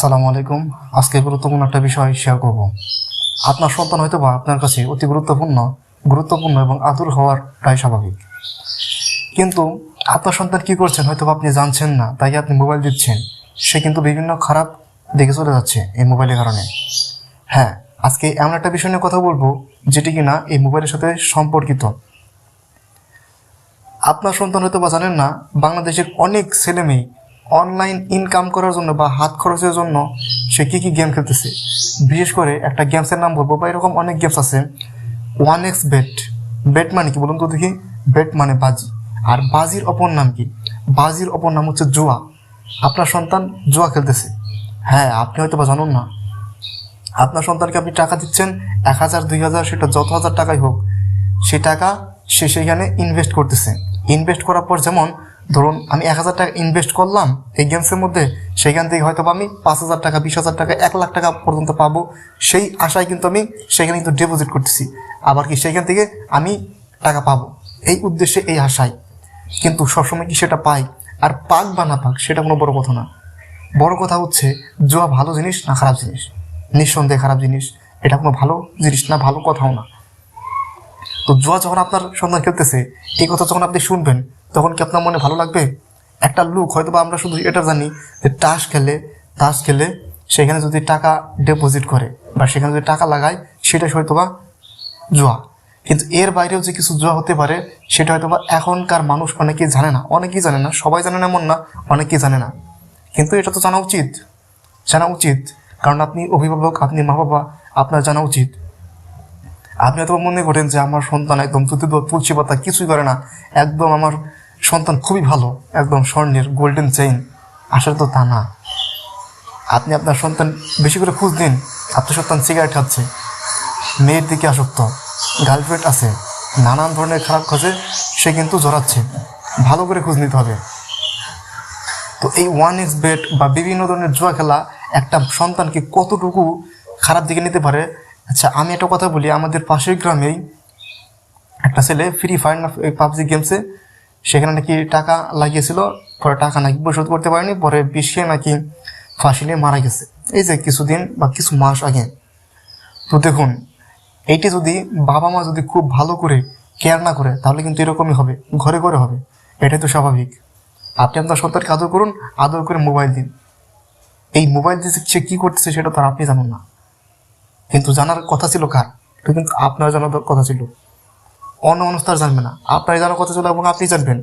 আসসালামু আলাইকুম। আজকে গুরুত্বপূর্ণ একটা বিষয় শেয়ার করব। আপনার সন্তান হয়তো বা আপনার কাছে অতি গুরুত্বপূর্ণ গুরুত্বপূর্ণ এবং আদর হওয়ারটাই স্বাভাবিক। কিন্তু আপনার সন্তান কি করছেন হয়তো আপনি জানছেন না, তাই আপনি মোবাইল দিচ্ছেন। সে কিন্তু বিভিন্ন খারাপ দিকে চলে যাচ্ছে এই মোবাইলের কারণে। হ্যাঁ আজকে এমন একটা বিষয় নিয়ে কথা বলব, যেটি কিনা এই মোবাইলের সাথে সম্পর্কিত। আপনার সন্তান হয়তো বা জানেন না, বাংলাদেশের অনেক ছেলে মেয়ে অনলাইন ইনকাম করার জন্য বা হাত খরচের জন্য সে কী কী গেম খেলতেছে? বিশেষ করে একটা গেমসের নাম বলব বা এরকম অনেক গেমস আছে। ওয়ান এক্স বেট বেট মানে কি বলুন তো দেখি? বেট মানে বাজি। আর বাজির অপর নাম কি? বাজির অপর নাম হচ্ছে জুয়া। আপনার সন্তান জুয়া খেলতেছে। হ্যাঁ আপনি হয়তো বা জানুন না। আপনার সন্তানকে আপনি টাকা দিচ্ছেন এক হাজার, দুই হাজার, সেটা যত হাজার টাকাই হোক, সে টাকা সে সেখানে ইনভেস্ট করতেছে। ইনভেস্ট করার পর যেমন ধরুন, আমি এক হাজার টাকা ইনভেস্ট করলাম এই গেমসের মধ্যে, সেখান থেকে হয়তো আমি পাঁচ হাজার টাকা, বিশ হাজার টাকা, এক লাখ টাকা পর্যন্ত পাবো। সেই আশায় কিন্তু আমি সেখানে কিন্তু ডিপোজিট করতেছি। আবার কি সেখান থেকে আমি টাকা পাবো। এই উদ্দেশ্যে, এই আশায়। কিন্তু সবসময় কি সেটা পাই? আর পাক বা না পাক, সেটা কোনো বড় কথা না। বড় কথা হচ্ছে, জুয়া ভালো জিনিস না খারাপ জিনিস? নিঃসন্দেহে খারাপ জিনিস। এটা কোনো ভালো জিনিস না, ভালো কথাও না। তো জুয়া যখন আপনার সন্তান খেলতেছে, এই কথা যখন আপনি শুনবেন তখন কি আপনার মনে ভালো লাগবে? একটা লুক হয়তো বা আমরা শুধু এটা জানি যে তাস খেলে তাস খেলে সেখানে যদি টাকা ডিপোজিট করে বা সেখানে যদি টাকা লাগায়, সেটা হয়তো বা জুয়া। কিন্তু এর বাইরেও যে কিছু জুয়া হতে পারে, সেটা হয়তো বা এখনকার মানুষ অনেকেই জানে না। অনেকেই জানে না, সবাই জানে না এমন না, অনেকেই জানে না। কিন্তু এটা তো জানা উচিত। জানা উচিত। কারণ আপনি অভিভাবক, আপনি মা বাবা আপনার জানা উচিত। আপনি হয়তো মনে করেন যে আমার সন্তান একদম তুলসী পাতা, কিছুই করে না। একদম আমার সন্তান খুবই ভালো, একদম স্বর্ণের গোল্ডেন চেইন আসলে তো তা না। আপনি আপনার সন্তান বেশি করে খোঁজ দিন আপনার সন্তান সিগারেট খাচ্ছে। মেয়ের দিকে আসক্ত গার্লফ্রেন্ড আছে, নানান ধরনের খারাপ খোঁজে সে কিন্তু জড়াচ্ছে। ভালো করে খোঁজ নিতে হবে। তো এই ওয়ান এক্স বেট বা বিভিন্ন ধরনের জুয়া খেলা একটা সন্তানকে কতটুকু খারাপ দিকে নিতে পারে? আচ্ছা আমি একটা কথা বলি, আমাদের পাশের গ্রামেই একটা ছেলে ফ্রি ফায়ার পাবজি গেমসে সেখানে নাকি টাকা লাগিয়েছিল, পরে টাকা নাকি পরিশোধ করতে পারেনি, পরে বিশ্বে নাকি ফাঁসি নিয়ে মারা গেছে। এই যে কিছুদিন বা কিছু মাস আগে। তো দেখুন, এইটি যদি বাবা মা যদি খুব ভালো করে কেয়ার না করে, তাহলে কিন্তু এরকমই হবে, ঘরে ঘরে হবে। এটাই তো স্বাভাবিক। আপনি আপনার সন্তানকে আদর করুন, আদর করে মোবাইল দিন। এই মোবাইল দিয়ে সে কী করতেছে সেটা তার আপনি জানুন না। কিন্তু জানার কথা ছিল কার? কিন্তু আপনার জানার কথা ছিল। অন্য মানুষ তার জানবে না। আপনার জানার কথা ছিল এবং আপনি জানবেন।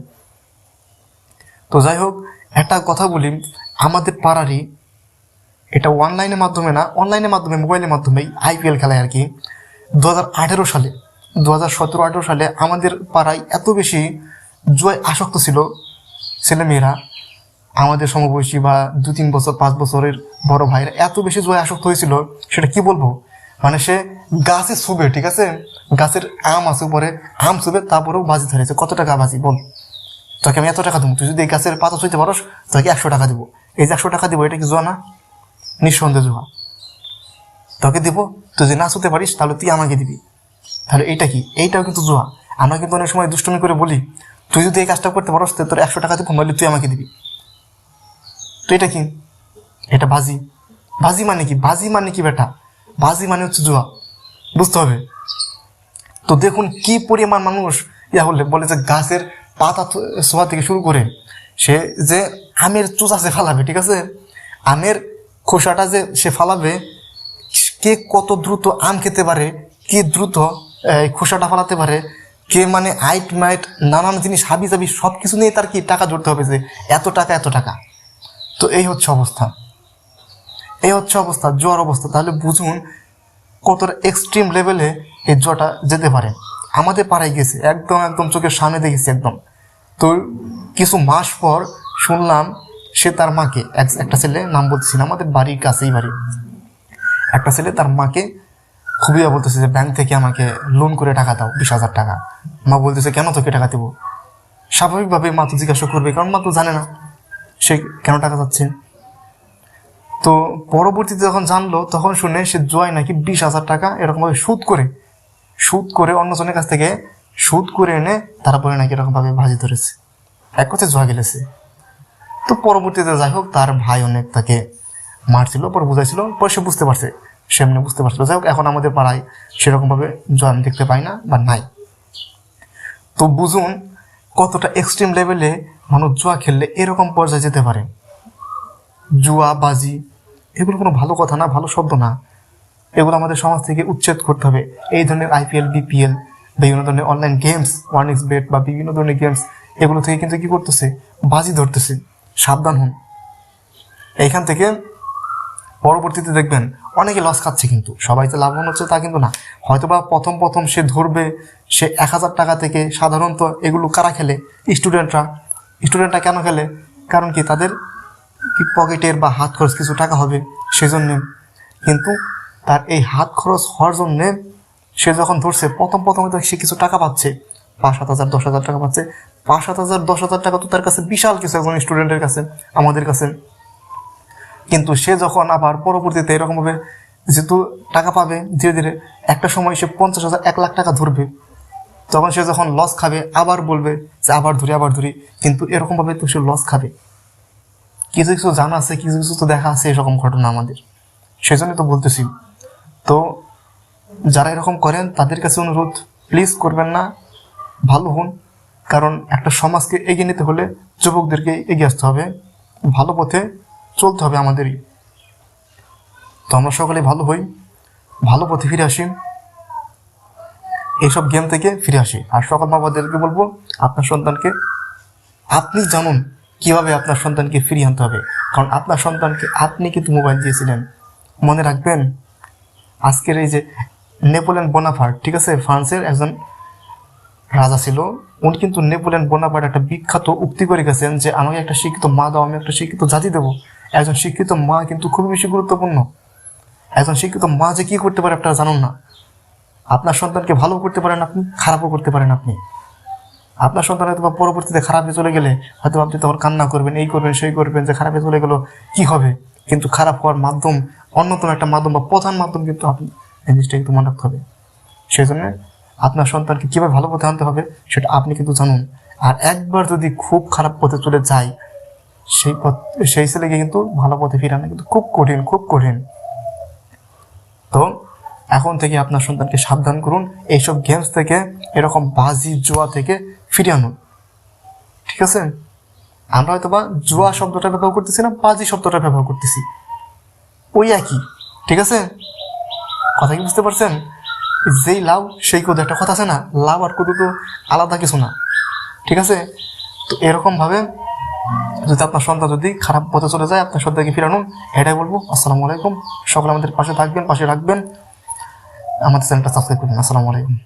তো যাই হোক, একটা কথা বলি, আমাদের পাড়ারই এটা অনলাইনের মাধ্যমে না অনলাইনের মাধ্যমে মোবাইলের মাধ্যমেই আইপিএল খেলায় আর কি। দু হাজার আঠেরো সালে দু হাজার সতেরো, আঠেরো সালে আমাদের পাড়ায় এত বেশি জয় আসক্ত ছিল ছেলেমেয়েরা, আমাদের সমবয়সী বা দু তিন বছর, পাঁচ বছরের বড় ভাইরা এত বেশি জয় আসক্ত হয়েছিল, সেটা কি বলব? মানে সে গাছে শুবে, ঠিক আছে? গাছের আম আছে উপরে, আম শুবে, তারপরেও বাজি ধরেছে কত টাকা বাজি, বল? তোকে আমি এত টাকা দেবো, তুই যদি এই গাছের পাতা ছুঁতে পারস, তোকে একশো টাকা দেবো। এই যে একশো টাকা দেবো, এটা কি জোয়া না? নিঃসন্দেহ জোয়া। তোকে দিব, তুই যদি না শুতে পারিস, তাহলে তুই আমাকে দিবি। তাহলে এইটা কি? এইটাও কিন্তু জোয়া। আমরা কিন্তু অনেক সময় দুষ্টুমি করে বলি, তুই যদি এই কাজটা করতে পারস তোর একশো টাকা দেবো, নইলে তুই আমাকে দিবি। তো এটা কি? এটা বাজি। বাজি মানে কি? বাজি মানে কি, বেটা? বাজি মানে হচ্ছে জুয়া। বুঝতে হবে? তো দেখুন কি পরিমাণ মানুষ ইয়া হলে, বলে যে গাছের পাতা ছোঁয়া থেকে শুরু করে, সে যে আমের চোষা সে ফালাবে, ঠিক আছে? আমের খোসাটা যে সে ফালাবে, কে কত দ্রুত আম খেতে পারে, কে দ্রুত খোসাটা ফালাতে পারে, কে মানে আইট মাইট নানান জিনিস হাবি জাবি সব কিছু নিয়ে তার কি টাকা জড়তে হবে যে, এত টাকা এত টাকা? তো এই হচ্ছে অবস্থা। এই হচ্ছে অবস্থা জ্বর অবস্থা। তাহলে বুঝুন কতটা এক্সট্রিম লেভেলে এই জ্বরটা যেতে পারে। আমাদের পাড়ায় গেছে, একদম একদম চোখের সামনে দেখেছি একদম। তো কিছু মাস পর শুনলাম সে তার মাকে, এক- একটা ছেলে, নাম বলতেছি না আমাদের বাড়ির কাছেই বাড়ি। একটা ছেলে তার মাকে খুবই বলতেছে যে ব্যাংক থেকে আমাকে লোন করে টাকা দাও, বিশ হাজার টাকা। মা বলতেছে, কেন তোকে টাকা দেবো? স্বাভাবিকভাবে মা তো জিজ্ঞাসা করবে, কারণ মা তো জানে না সে কেন টাকা চাচ্ছে। তো পরবর্তীতে যখন জানলো, তখন শুনে সে জয় নাকি বিশ হাজার টাকা এরকমভাবে সুদ করে সুদ করে অন্যজনের কাছ থেকে সুদ করে এনে তারপরে নাকি এরকমভাবে ভাজি ধরেছে। এক কথায় জয় গেলেছে। তো পরবর্তীতে যাই হোক, তার ভাই অনেক তাকে মারছিল, পরে বুঝাইছিল, পরে সে বুঝতে পারছে, সে এমনি বুঝতে পারছিল। যাই হোক, এখন আমাদের পাড়ায় সেরকমভাবে জয় আমি দেখতে পাই না বা নাই। তো বুঝুন কতটা এক্সট্রিম লেভেলে মানুষ জুয়া খেললে এরকম পর্যায়ে যেতে পারে। জুয়া, বাজি এগুলো কোনো ভালো কথা না, ভালো শব্দ না। এগুলো আমাদের সমাজ থেকে উচ্ছেদ করতে হবে। এই ধরনের আইপিএল বিপিএল বিভিন্ন ধরনের অনলাইন গেমস ওয়ান ওয়ার্নিংস বেট বা বিভিন্ন ধরনের গেমস এগুলো থেকে কিন্তু কি করতেছে? বাজি ধরতেছে। সাবধান হন। এইখান থেকে পরবর্তীতে দেখবেন অনেকে লস খাচ্ছে কিন্তু। সবাই তো লাভবান হচ্ছে তা কিন্তু না। হয়তো বা প্রথম প্রথম সে ধরবে, সে এক হাজার টাকা থেকে সাধারণত এগুলো কারা খেলে? স্টুডেন্টরা স্টুডেন্টরা কেন খেলে? কারণ কি তাদের কি পকেটের বা হাত খরচ কিছু টাকা হবে সেজন্য। কিন্তু তার এই হাত খরচ হওয়ার জন্যে সে যখন ধরছে, প্রথম প্রথম তো সে কিছু টাকা পাচ্ছে। পাঁচ, সাত হাজার, দশ হাজার টাকা পাচ্ছে। পাঁচ, সাত হাজার, দশ হাজার টাকা তো তার কাছে বিশাল কিছু একজন স্টুডেন্টের কাছে, আমাদের কাছে। কিন্তু সে যখন আবার পরবর্তীতে এরকমভাবে যেহেতু টাকা পাবে, ধীরে ধীরে একটা সময় সে পঞ্চাশ হাজার, এক লাখ টাকা ধরবে। তখন সে যখন লস খাবে, আবার বলবে যে আবার ধরি আবার ধরি। কিন্তু এরকমভাবে তো সে লস খাবে। কিছু কিছু জানা আছে, কিছু কিছু তো দেখা আছে এরকম ঘটনা আমাদের। সেজন্য তো বলতেছি। তো যারা এরকম করেন, তাদের কাছে অনুরোধ প্লিজ করবেন না। ভালো হন। কারণ একটা সমাজকে এগিয়ে নিতে হলে যুবকদেরকে এগিয়ে আসতে হবে। ভালো পথে চলতে হবে আমাদেরই। তো আমরা সকলে ভালো হই। ভালো পথে ফিরে আসি। এইসব গেম থেকে ফিরে আসি। আর সকল মা বাবাদেরকে বলব, আপনার সন্তানকে আপনি জানুন। কীভাবে আপনার সন্তানকে ফিরিয়ে আনতে হবে? কারণ আপনার সন্তানকে আপনি কিন্তু মোবাইল দিয়েছিলেন। মনে রাখবেন, আজকের এই যে নেপোলিয়ন বোনাফার্ট, ঠিক আছে, ফ্রান্সের একজন রাজা ছিল, উনি কিন্তু নেপোলিয়ন বোনাপার্ট একটা বিখ্যাত উক্তি করে গেছেন যে, আমাকে একটা শিক্ষিত মা দাও, আমি একটা শিক্ষিত জাতি দেবো। একজন শিক্ষিত মা কিন্তু খুবই বেশি গুরুত্বপূর্ণ। একজন শিক্ষিত মা যে কী করতে পারে আপনারা জানুন না। আপনার সন্তানকে ভালো করতে পারেন আপনি, খারাপও করতে পারেন আপনি। আপনার সন্তান হয়তো পরবর্তীতে খারাপে চলে গেলে হয়তো আপনি তখন কান্না করবেন, এই করবেন, সেই করবেন যে খারাপে চলে গেল, কি হবে? কিন্তু খারাপ হওয়ার মাধ্যম, অন্যতম একটা মাধ্যম বা প্রধান মাধ্যম কিন্তু আপনি এই জিনিসটা কিন্তু মনে রাখতে হবে। সেই জন্য আপনার সন্তানকে কীভাবে ভালো পথে আনতে হবে সেটা আপনি কিন্তু জানুন। আর একবার যদি খুব খারাপ পথে চলে যায়, সেই পথ, সেই ছেলেকে কিন্তু ভালো পথে ফিরানো কিন্তু খুব কঠিন খুব কঠিন। তো এখন থেকে আপনার সন্তানকে সাবধান করুন। এইসব গেমস থেকে, এরকম বাজি, জোয়া থেকে ফিরে আনুন ঠিক আছে? আমরা হয়তো বা জুয়া শব্দটা ব্যবহার করতেছি না, বাজি শব্দটা ব্যবহার করতেছি। ওই একই, ঠিক আছে? কথা কি বুঝতে পারছেন? যেই লাভ সেই কোদ একটা কথা আছে না? লাভ আর কোদ তো আলাদা কিছু না। ঠিক আছে? তো এরকমভাবে যদি আপনার সন্তান যদি খারাপ পথে চলে যায়, আপনার সন্তানকে ফিরানুন এটাই বলব। আসসালামু আলাইকুম। সকলে আমাদের পাশে থাকবেন, পাশে রাখবেন। আমাদের চ্যানেলটা সাবস্ক্রাইব করবেন। আসসালামু আলাইকুম।